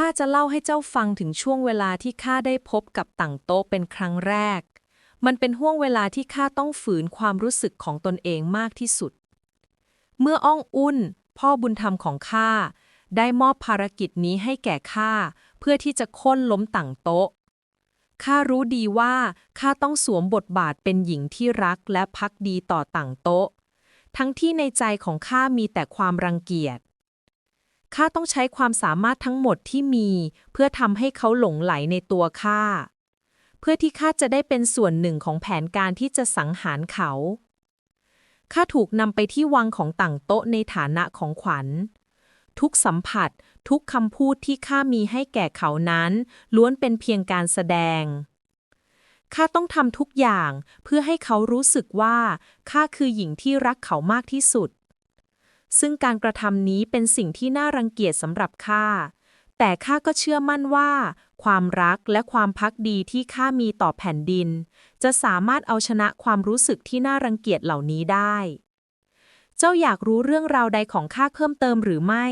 ข้าจะเล่าให้เจ้าฟังถึงช่วงเวลาที่ข้าได้พบกับต่างโต๊ะเป็นครั้งแรก มันเป็นห่วงเวลาที่ข้าต้องฝืนความรู้สึกของตนเองมากที่สุด เมื่ออ้องอุ่น พ่อบุญธรรมของข้าได้มอบภารกิจนี้ให้แก่ข้าเพื่อที่จะค้นล้มต่างโต๊ะข้ารู้ดีว่าข้าต้องสวมบทบาทเป็นหญิงที่รักและพักดีต่อต่างโต๊ะ ทั้งที่ในใจของข้ามีแต่ความรังเกียจ ข้าต้องใช้ความสามารถทั้งหมดที่มี เพื่อทำให้เขาหลงไหลในตัวข้า เพื่อที่ข้าจะได้เป็นส่วนหนึ่งของแผนการที่จะสังหารเขา ข้าถูกนำไปที่วังของต่างโต๊ะในฐานะของขวัญ ทุกสัมผัส ทุกคำพูดที่ข้ามีให้แก่เขานั้น ล้วนเป็นเพียงการแสดงข้าต้องทำทุกอย่างเพื่อให้เขารู้สึกว่าข้าคือหญิงที่รักเขามากที่สุด ซึ่งการกระทำนี้เป็นสิ่งที่น่ารังเกียจสำหรับข้า แต่ข้าก็เชื่อมั่นว่า ความรักและความพักดีที่ข้ามีต่อแผ่นดิน จะสามารถเอาชนะความรู้สึกที่น่ารังเกียจเหล่านี้ได้ เจ้าอยากรู้เรื่องราวใดของข้าเพิ่มเติมหรือไม่